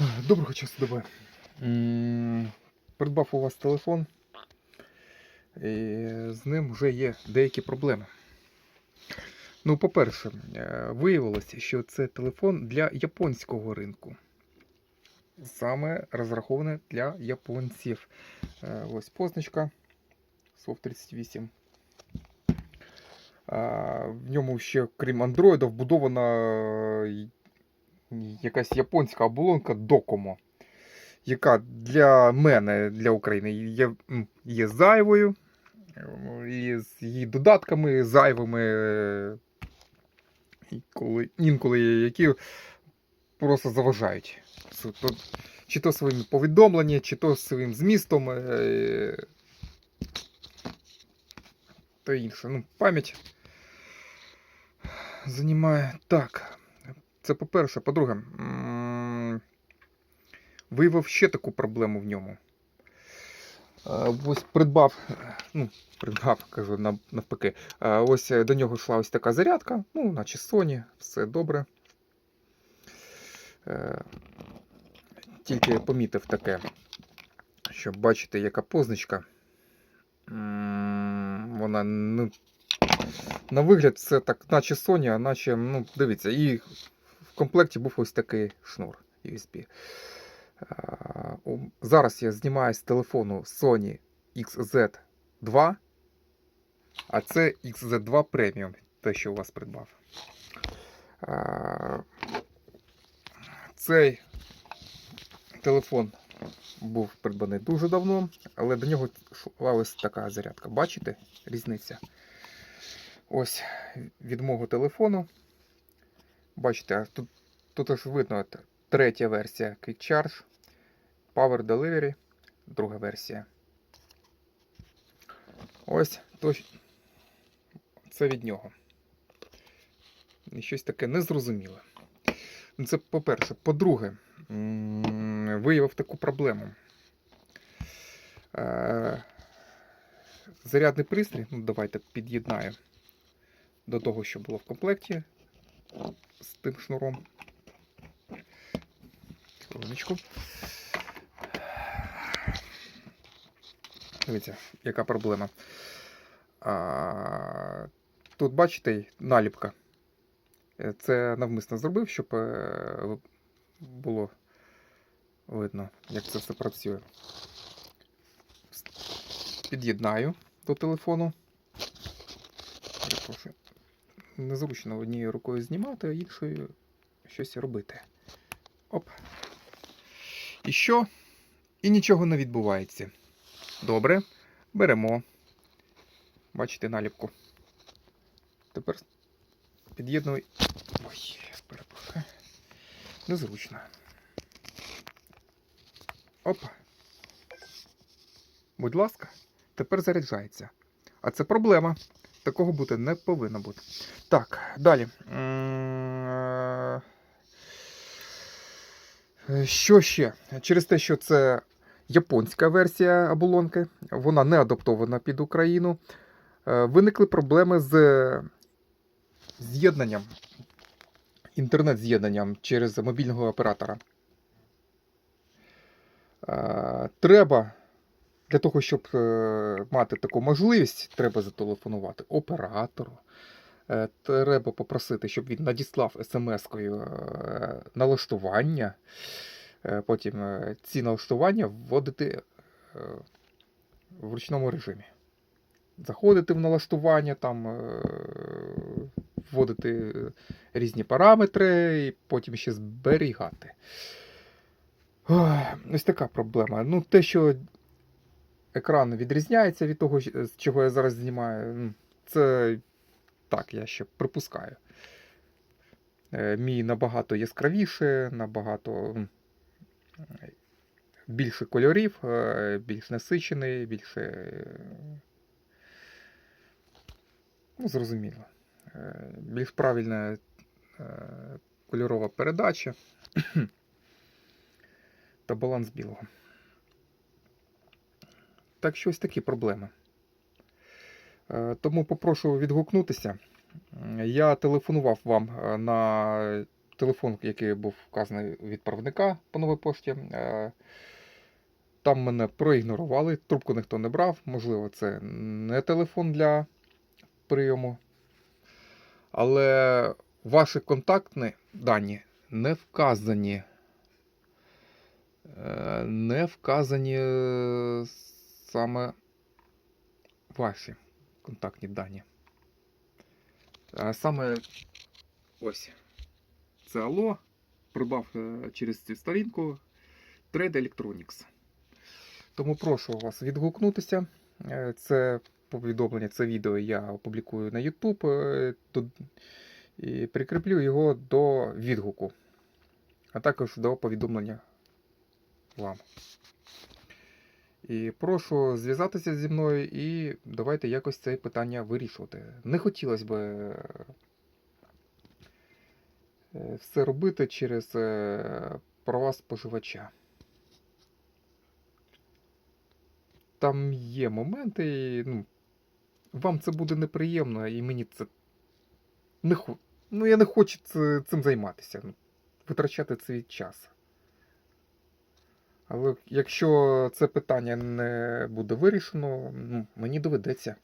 Доброго часу доби. Придбав у вас телефон, і з ним вже є деякі проблеми. Ну, по-перше, е, виявилося, що це телефон для японського ринку. Саме розрахований для японців. Е, Ось позначка SOF 38. В ньому ще, крім Android, вбудована е, якась японська оболонка Docomo, яка для мене, для України, є, є зайвою. І з її додатками зайвими, е, інколи, які просто заважають. То- Чи то своїм повідомленням, чи то своїм змістом. е, Та інше. Ну, пам'ять займає. Так. Це по-перше. По-друге, виявив ще таку проблему в ньому. Е, Ось придбав, ну, придбав, кажу навпаки. Е, Ось до нього йшла ось така зарядка, ну, наче Sony, все добре. Е, Тільки помітив таке, що бачите, яка позначка. Вона ну, на вигляд це так, наче Sony, а наче, ну, дивіться, і в комплекті був ось такий шнур USB. Зараз я знімаю з телефону Sony XZ2, а це XZ2 Premium, те, що у вас придбав. Цей телефон був придбаний дуже давно, але до нього йшла ось така зарядка. Бачите різниця? Ось від мого телефону. Бачите, тут, тут аж видно третя версія Quick Charge, Power Delivery, друга версія. Ось то, це від нього. І щось таке незрозуміле. Ну, Це по-перше. По-друге, виявив таку проблему. Е, Зарядний пристрій, ну давайте під'єднаю до того, що було в комплекті з тим шнуром. Хвилиночку. Дивіться, яка проблема. А, тут бачите наліпка. Е, Це навмисно зробив, щоб е, було видно, як це все працює. Під'єднаю до телефону. Перепрошую. Незручно однією рукою знімати, а іншою щось робити. Оп. І що? І нічого не відбувається. Добре. Беремо. Бачите наліпку. Тепер під'єдную. Ой, перепрошую. Незручно. Оп. Будь ласка, тепер заряджається. А це проблема. Такого бути не повинно бути. Так, далі. Е, Що ще? Через те, що це японська версія оболонки, вона не адаптована під Україну. е, Виникли проблеми з з'єднанням, інтернет-з'єднанням через мобільного оператора. Е, Треба для того, щоб е, мати таку можливість, треба зателефонувати оператору. Е, Треба попросити, щоб він надіслав смс-кою е, налаштування. Потім ці налаштування вводити в ручному режимі. Заходити в налаштування, там, вводити різні параметри, і потім ще зберігати. Ось така проблема. Ну, те, що екран відрізняється від того, з чого я зараз знімаю, це так, я ще припускаю. Е, Мій набагато яскравіше, набагато більше кольорів, е, більш насичений, більше. е, Ну, зрозуміло. Е, Більш правильна е, кольорова передача та баланс білого. Так що ось такі проблеми. Е, Тому попрошу відгукнутися. Я телефонував вам е, на телефон, який був вказаний відправника по новій пошті. Е, Там мене проігнорували, трубку ніхто не брав. Можливо, це не телефон для прийому. Але ваші контактні дані не вказані. Не вказані саме ваші контактні дані. Саме ось. Це Алло. Придбав е, через цю сторінку Trade Electronics. Тому прошу вас відгукнутися. Е, Це повідомлення, це відео я опублікую на YouTube е, і прикріплю його до відгуку, а також до повідомлення вам. І прошу зв'язатися зі мною і давайте якось це питання вирішувати. Не хотілося б е, все робити через е, права споживача. Там є моменти, і, ну, вам це буде неприємно, і мені це не хо... Ну, я не хочу цим займатися. ну, Витрачати свій час. Але якщо це питання не буде вирішено, ну, мені доведеться